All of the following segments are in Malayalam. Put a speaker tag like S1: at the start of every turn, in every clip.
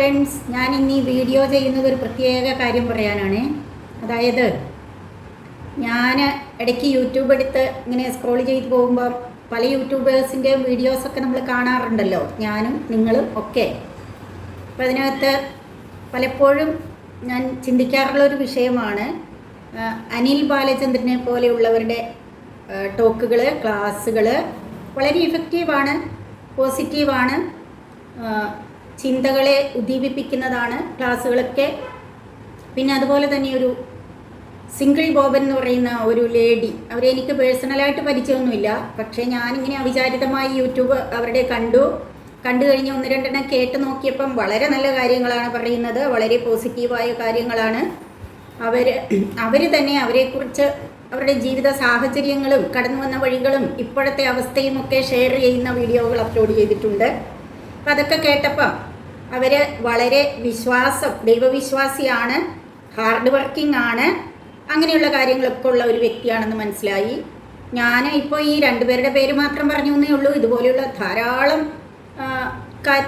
S1: ഫ്രണ്ട്സ് ഞാൻ ഇന്ന് വീഡിയോ ചെയ്യുന്നത് ഒരു പ്രത്യേക കാര്യം പറയാനാണ്. അതായത് ഞാൻ ഇടയ്ക്ക് യൂട്യൂബ് എടുത്ത് ഇങ്ങനെ സ്ക്രോൾ ചെയ്ത് പോകുമ്പോൾ പല യൂട്യൂബേഴ്സിന്റെയും വീഡിയോസൊക്കെ നമ്മൾ കാണാറുണ്ടല്ലോ ഞാനും നിങ്ങളും ഒക്കെ. അപ്പം അതിനകത്ത് പലപ്പോഴും ഞാൻ ചിന്തിക്കാറുള്ള ഒരു വിഷയമാണ് അനിൽ ബാലചന്ദ്രനെ പോലെയുള്ളവരുടെ ടോക്കുകൾ ക്ലാസ്സുകൾ വളരെ ഇഫക്റ്റീവാണ് പോസിറ്റീവാണ് ചിന്തകളെ ഉദ്ദീപിപ്പിക്കുന്നതാണ് ക്ലാസ്സുകളൊക്കെ. പിന്നെ അതുപോലെ തന്നെ ഒരു സിംഗിൾ ബോബൻ എന്ന് പറയുന്ന ഒരു ലേഡി അവരെ എനിക്ക് പേഴ്സണലായിട്ട് പരിചയമൊന്നുമില്ല. പക്ഷേ ഞാനിങ്ങനെ അവിചാരിതമായി യൂട്യൂബ് അവരുടെ കണ്ടു. കണ്ടു കഴിഞ്ഞ് ഒന്ന് രണ്ടെണ്ണം കേട്ട് നോക്കിയപ്പം വളരെ നല്ല കാര്യങ്ങളാണ് പറയുന്നത്. വളരെ പോസിറ്റീവായ കാര്യങ്ങളാണ്. അവർ അവർ തന്നെ അവരെക്കുറിച്ച് അവരുടെ ജീവിത സാഹചര്യങ്ങളും കടന്നു വന്ന വഴികളും ഇപ്പോഴത്തെ അവസ്ഥയും ഒക്കെ ഷെയർ ചെയ്യുന്ന വീഡിയോകൾ അപ്ലോഡ് ചെയ്തിട്ടുണ്ട്. അപ്പം അതൊക്കെ കേട്ടപ്പം അവർ വളരെ വിശ്വാസം ദൈവവിശ്വാസിയാണ് ഹാർഡ് വർക്കിംഗ് ആണ്. അങ്ങനെയുള്ള കാര്യങ്ങളൊക്കെ ഉള്ള ഒരു വ്യക്തിയാണെന്ന് മനസ്സിലായി. ഞാൻ ഇപ്പോൾ ഈ രണ്ടുപേരുടെ പേര് മാത്രം പറഞ്ഞു എന്നേ ഉള്ളൂ. ഇതുപോലെയുള്ള ധാരാളം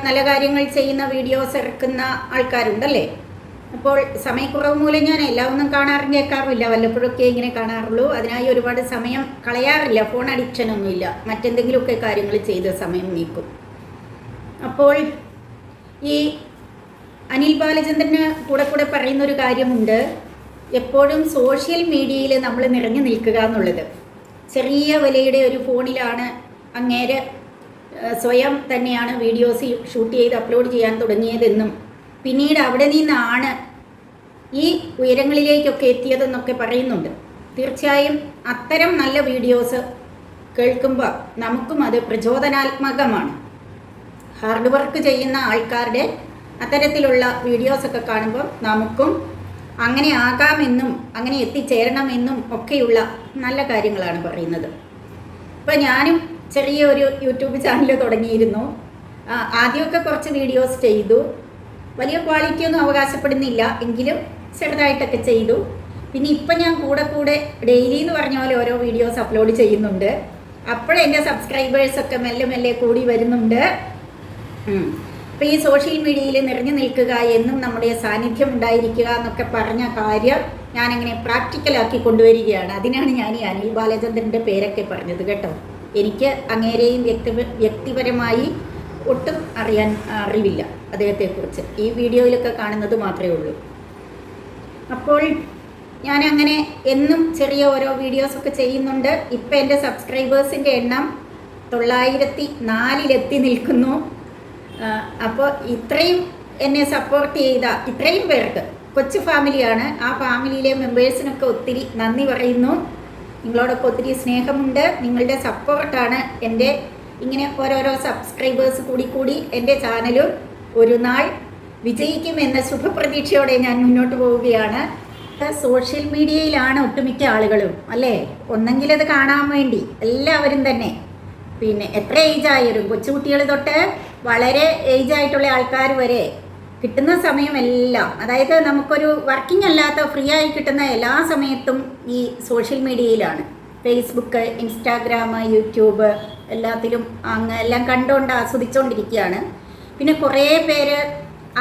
S1: നല്ല കാര്യങ്ങൾ ചെയ്യുന്ന വീഡിയോസ് ഇറക്കുന്ന ആൾക്കാരുണ്ടല്ലേ? അപ്പോൾ സമയക്കുറവ് മൂലം ഞാൻ എല്ലാം ഒന്നും കാണാറും കേൾക്കാറുമില്ല വല്ലപ്പോഴൊക്കെ ഇങ്ങനെ കാണാറുള്ളൂ. അതിനായി ഒരുപാട് സമയം കളയാറില്ല. ഫോൺ അഡിക്ഷനൊന്നുമില്ല മറ്റെന്തെങ്കിലുമൊക്കെ കാര്യങ്ങൾ ചെയ്ത സമയം നീക്കും. അപ്പോൾ ഈ അനിൽ ബാലചന്ദ്രന് കൂടെ കൂടെ പറയുന്ന ഒരു കാര്യമുണ്ട്. എപ്പോഴും സോഷ്യൽ മീഡിയയിൽ നമ്മൾ നിറഞ്ഞു നിൽക്കുക എന്നുള്ളത്. ചെറിയ വിലയുടെ ഒരു ഫോണിലാണ് അങ്ങേരെ സ്വയം തന്നെയാണ് വീഡിയോസ് ഷൂട്ട് ചെയ്ത് അപ്ലോഡ് ചെയ്യാൻ തുടങ്ങിയതെന്നും പിന്നീട് അവിടെ നിന്നാണ് ഈ ഉയരങ്ങളിലേക്കൊക്കെ എത്തിയതെന്നൊക്കെ പറയുന്നുണ്ട്. തീർച്ചയായും അത്തരം നല്ല വീഡിയോസ് കേൾക്കുമ്പോൾ നമുക്കും അത് പ്രചോദനാത്മകമാണ്. ഹാർഡ് വർക്ക് ചെയ്യുന്ന ആൾക്കാരുടെ അത്തരത്തിലുള്ള വീഡിയോസൊക്കെ കാണുമ്പോൾ നമുക്കും അങ്ങനെ ആകാമെന്നും അങ്ങനെ എത്തിച്ചേരണമെന്നും ഒക്കെയുള്ള നല്ല കാര്യങ്ങളാണ് പറയുന്നത്. ഇപ്പം ഞാനും ചെറിയൊരു യൂട്യൂബ് ചാനൽ തുടങ്ങിയിരുന്നു. ആദ്യമൊക്കെ കുറച്ച് വീഡിയോസ് ചെയ്തു. വലിയ ക്വാളിറ്റി ഒന്നും അവകാശപ്പെടുന്നില്ല. എങ്കിലും ചെറുതായിട്ടൊക്കെ ചെയ്തു. പിന്നെ ഇപ്പം ഞാൻ കൂടെ കൂടെ ഡെയിലി എന്ന് പറഞ്ഞ പോലെ ഓരോ വീഡിയോസ് അപ്ലോഡ് ചെയ്യുന്നുണ്ട്. അപ്പോഴെന്റെ സബ്സ്ക്രൈബേഴ്സൊക്കെ മെല്ലെ മെല്ലെ കൂടി വരുന്നുണ്ട്. അപ്പൊ ഈ സോഷ്യൽ മീഡിയയിൽ നിറഞ്ഞു നിൽക്കുക എന്നും നമ്മുടെ സാന്നിധ്യം ഉണ്ടായിരിക്കുക എന്നൊക്കെ പറഞ്ഞ കാര്യം ഞാനങ്ങനെ പ്രാക്ടിക്കലാക്കി കൊണ്ടുവരികയാണ്. അതിനാണ് ഞാൻ ഈ അനിൽ ബാലചന്ദ്രന്റെ പേരൊക്കെ പറഞ്ഞത് കേട്ടോ. എനിക്ക് അങ്ങേരെയും വ്യക്തി വ്യക്തിപരമായി ഒട്ടും അറിയാൻ അറിവില്ല അദ്ദേഹത്തെക്കുറിച്ച്. ഈ വീഡിയോയിലൊക്കെ കാണുന്നത് മാത്രമേ ഉള്ളൂ. അപ്പോൾ ഞാൻ അങ്ങനെ എന്നും ചെറിയ ഓരോ വീഡിയോസൊക്കെ ചെയ്യുന്നുണ്ട്. ഇപ്പം എന്റെ സബ്സ്ക്രൈബേഴ്സിന്റെ എണ്ണം തൊള്ളായിരത്തി നാലിലെത്തി നിൽക്കുന്നു. അപ്പോൾ ഇത്രയും എന്നെ സപ്പോർട്ട് ചെയ്ത ഇത്രയും പേർക്ക് കൊച്ചു ഫാമിലിയാണ് ആ ഫാമിലിയിലെ മെമ്പേഴ്സിനൊക്കെ ഒത്തിരി നന്ദി പറയുന്നു. നിങ്ങളോടൊക്കെ ഒത്തിരി സ്നേഹമുണ്ട്. നിങ്ങളുടെ സപ്പോർട്ടാണ് എന്റെ ഇങ്ങനെ ഓരോരോ സബ്സ്ക്രൈബേഴ്സ് കൂടി കൂടി എന്റെ ചാനലും ഒരു നാൾ വിജയിക്കുമെന്ന ശുഭപ്രതീക്ഷയോടെ ഞാൻ മുന്നോട്ട് പോവുകയാണ്. സോഷ്യൽ മീഡിയയിലാണ് ഒട്ടുമിക്ക ആളുകളും അല്ലേ? ഒന്നെങ്കിലത് കാണാൻ വേണ്ടി എല്ലാവരും തന്നെ. പിന്നെ എത്ര ഏജ് ആയാലും കൊച്ചുകുട്ടികൾ തൊട്ട് വളരെ ഏജ് ആയിട്ടുള്ള ആൾക്കാർ വരെ കിട്ടുന്ന സമയമെല്ലാം അതായത് നമുക്കൊരു വർക്കിംഗ് അല്ലാത്ത ഫ്രീ ആയി കിട്ടുന്ന എല്ലാ സമയത്തും ഈ സോഷ്യൽ മീഡിയയിലാണ് ഫേസ്ബുക്ക് ഇൻസ്റ്റാഗ്രാം യൂട്യൂബ് എല്ലാത്തിലും അങ്ങ് എല്ലാം കണ്ടുകൊണ്ട് ആസ്വദിച്ചുകൊണ്ടിരിക്കുകയാണ് പിന്നെ കുറേ പേര്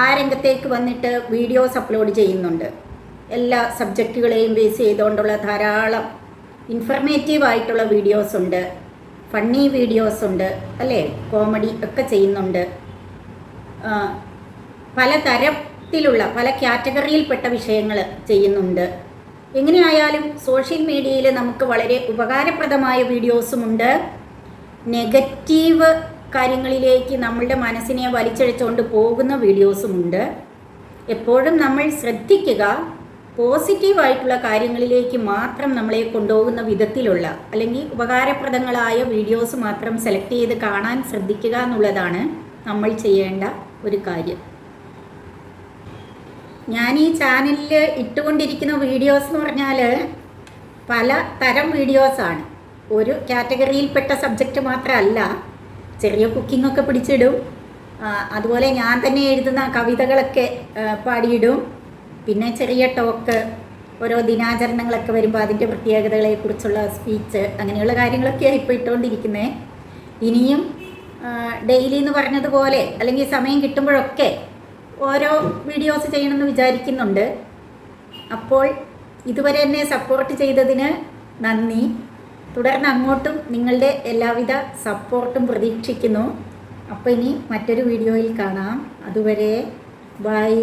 S1: ആ രംഗത്തേക്ക് വന്നിട്ട് വീഡിയോസ് അപ്ലോഡ് ചെയ്യുന്നുണ്ട്. എല്ലാ സബ്ജക്റ്റുകളെയും ബേസ് ചെയ്തുകൊണ്ടുള്ള ധാരാളം ഇൻഫർമേറ്റീവ് ആയിട്ടുള്ള വീഡിയോസ് ഉണ്ട്. ഫണ്ണി വീഡിയോസ് ഉണ്ട് അല്ലേ? കോമഡി ഒക്കെ ചെയ്യുന്നുണ്ട്. പല തരത്തിലുള്ള പല കാറ്റഗറിയിൽപ്പെട്ട വിഷയങ്ങൾ ചെയ്യുന്നുണ്ട്. എങ്ങനെയായാലും സോഷ്യൽ മീഡിയയിൽ നമുക്ക് വളരെ ഉപകാരപ്രദമായ വീഡിയോസുമുണ്ട് നെഗറ്റീവ് കാര്യങ്ങളിലേക്ക് നമ്മളുടെ മനസ്സിനെ വലിച്ചഴിച്ചുകൊണ്ട് പോകുന്ന വീഡിയോസുമുണ്ട് എപ്പോഴും നമ്മൾ ശ്രദ്ധിക്കുക പോസിറ്റീവായിട്ടുള്ള കാര്യങ്ങളിലേക്ക് മാത്രം നമ്മളെ കൊണ്ടുപോകുന്ന വിധത്തിലുള്ള അല്ലെങ്കിൽ ഉപകാരപ്രദങ്ങളായ വീഡിയോസ് മാത്രം സെലക്ട് ചെയ്ത് കാണാൻ ശ്രദ്ധിക്കുക എന്നുള്ളതാണ് നമ്മൾ ചെയ്യേണ്ട ഒരു കാര്യം. ഞാൻ ഈ ചാനലിൽ ഇട്ടുകൊണ്ടിരിക്കുന്ന വീഡിയോസ് എന്ന് പറഞ്ഞാൽ പല തരം വീഡിയോസാണ് ഒരു കാറ്റഗറിയിൽപ്പെട്ട സബ്ജക്റ്റ് മാത്രമല്ല ചെറിയ കുക്കിംഗ് ഒക്കെ പിടിച്ചിടും. അതുപോലെ ഞാൻ തന്നെ എഴുതുന്ന കവിതകളൊക്കെ പാടിയിടും. പിന്നെ ചെറിയ ടോക്ക് ഓരോ ദിനാചരണങ്ങളൊക്കെ വരുമ്പോൾ അതിന്റെ പ്രത്യേകതകളെക്കുറിച്ചുള്ള സ്പീച്ച് അങ്ങനെയുള്ള കാര്യങ്ങളൊക്കെയാണ് ഇപ്പോൾ ഇട്ടുകൊണ്ടിരിക്കുന്നത് ഇനിയും ഡെയിലി എന്ന് പറഞ്ഞതുപോലെ അല്ലെങ്കിൽ സമയം കിട്ടുമ്പോഴൊക്കെ ഓരോ വീഡിയോസ് ചെയ്യണമെന്ന് വിചാരിക്കുന്നുണ്ട്. അപ്പോൾ ഇതുവരെ എന്നെ സപ്പോർട്ട് ചെയ്തതിന് നന്ദി. തുടർന്ന് അങ്ങോട്ടും നിങ്ങളുടെ എല്ലാവിധ സപ്പോർട്ടും പ്രതീക്ഷിക്കുന്നു. അപ്പോൾ ഇനി മറ്റൊരു വീഡിയോയിൽ കാണാം. അതുവരെ ബൈ